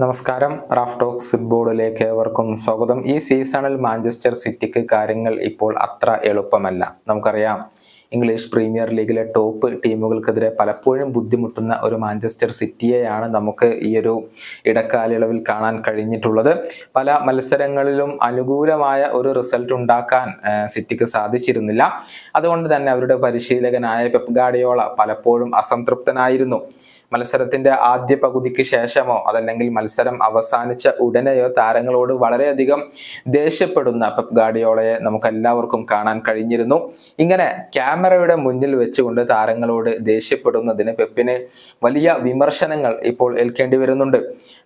നമസ്കാരം. Raf talks ഫുട്ബോളിലേക്ക് ഏവർക്കും സ്വാഗതം. ഈ സീസണിൽ മാഞ്ചസ്റ്റർ സിറ്റിക്ക് കാര്യങ്ങൾ ഇപ്പോൾ അത്ര എളുപ്പമല്ല. നമുക്കറിയാം ഇംഗ്ലീഷ് പ്രീമിയർ ലീഗിലെ ടോപ്പ് ടീമുകൾക്കെതിരെ പലപ്പോഴും ബുദ്ധിമുട്ടുന്ന ഒരു മാഞ്ചസ്റ്റർ സിറ്റിയെയാണ് നമുക്ക് ഈ ഒരു ഇടക്കാലയളവിൽ കാണാൻ കഴിഞ്ഞിട്ടുള്ളത്. പല മത്സരങ്ങളിലും അനുകൂലമായ ഒരു റിസൾട്ട് ഉണ്ടാക്കാൻ സിറ്റിക്ക് സാധിച്ചിരുന്നില്ല. അതുകൊണ്ട് തന്നെ അവരുടെ പരിശീലകനായ പെപ് ഗാഡിയോള പലപ്പോഴും അസംതൃപ്തനായിരുന്നു. മത്സരത്തിന്റെ ആദ്യ പകുതിക്ക് ശേഷമോ അതല്ലെങ്കിൽ മത്സരം അവസാനിച്ച ഉടനെയോ താരങ്ങളോട് വളരെയധികം ദേഷ്യപ്പെടുന്ന പെപ് ഗാഡിയോളയെ നമുക്ക് എല്ലാവർക്കും കാണാൻ കഴിഞ്ഞിരുന്നു. ഇങ്ങനെ ക്യാമറയുടെ മുന്നിൽ വെച്ചുകൊണ്ട് താരങ്ങളോട് ദേഷ്യപ്പെടുന്നതിന് പെപ്പിന് വലിയ വിമർശനങ്ങൾ ഇപ്പോൾ ഏൽക്കേണ്ടി വരുന്നുണ്ട്.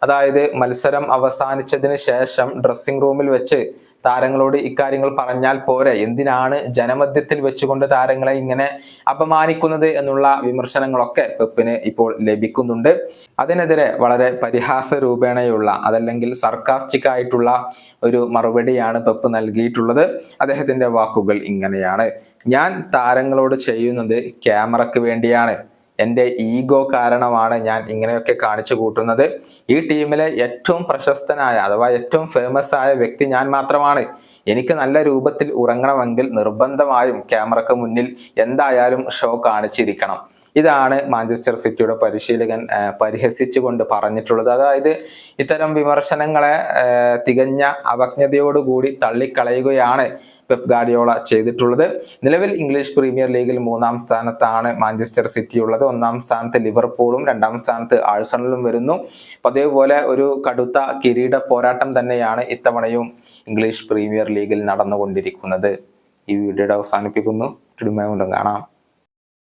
അതായത് മത്സരം അവസാനിച്ചതിന് ശേഷം ഡ്രസ്സിംഗ് റൂമിൽ വെച്ച് താരങ്ങളോട് ഇക്കാര്യങ്ങൾ പറഞ്ഞാൽ പോരെ? എന്തിനാണ് ജനമധ്യത്തിൽ വെച്ചുകൊണ്ട് താരങ്ങളെ ഇങ്ങനെ അപമാനിക്കുന്നത് എന്നുള്ള വിമർശനങ്ങളൊക്കെ പെപ്പിന് ഇപ്പോൾ ലഭിക്കുന്നുണ്ട്. അതിനെതിരെ വളരെ പരിഹാസ രൂപേണയുള്ള അതല്ലെങ്കിൽ സർക്കാസ്റ്റിക് ആയിട്ടുള്ള ഒരു മറുപടിയാണ് പെപ്പ് നൽകിയിട്ടുള്ളത്. അദ്ദേഹത്തിന്റെ വാക്കുകൾ ഇങ്ങനെയാണ്. ഞാൻ താരങ്ങളോട് ചെയ്യുന്നത് ക്യാമറയ്ക്ക് വേണ്ടിയാണ്. എന്റെ ഈഗോ കാരണമാണ് ഞാൻ ഇങ്ങനെയൊക്കെ കാണിച്ചു കൂട്ടുന്നത്. ഈ ടീമിലെ ഏറ്റവും പ്രശസ്തനായ അഥവാ ഏറ്റവും ഫേമസ് ആയ വ്യക്തി ഞാൻ മാത്രമാണ്. എനിക്ക് നല്ല രൂപത്തിൽ ഉറങ്ങണമെങ്കിൽ നിർബന്ധമായും ക്യാമറക്ക് മുന്നിൽ എന്തായാലും ഷോ കാണിച്ചിരിക്കണം. ഇതാണ് മാഞ്ചസ്റ്റർ സിറ്റിയുടെ പരിശീലകൻ പരിഹസിച്ചുകൊണ്ട് പറഞ്ഞിട്ടുള്ളത്. അതായത് ഇത്തരം വിമർശനങ്ങളെ തികഞ്ഞ അവജ്ഞതയോടുകൂടി തള്ളിക്കളയുകയാണ് പെപ് ഗാഡിയോള ചെയ്തിട്ടുള്ളത്. നിലവിൽ ഇംഗ്ലീഷ് പ്രീമിയർ ലീഗിൽ മൂന്നാം സ്ഥാനത്താണ് മാഞ്ചസ്റ്റർ സിറ്റി ഉള്ളത്. ഒന്നാം സ്ഥാനത്ത് ലിവർപൂളും രണ്ടാം സ്ഥാനത്ത് ആഴ്സണലും വരുന്നു. അതേപോലെ ഒരു കടുത്ത കിരീട പോരാട്ടം തന്നെയാണ് ഇത്തവണയും ഇംഗ്ലീഷ് പ്രീമിയർ ലീഗിൽ നടന്നുകൊണ്ടിരിക്കുന്നത്. ഈ വീഡിയോയുടെ അവസാനിപ്പിക്കുന്നു. കാണാം.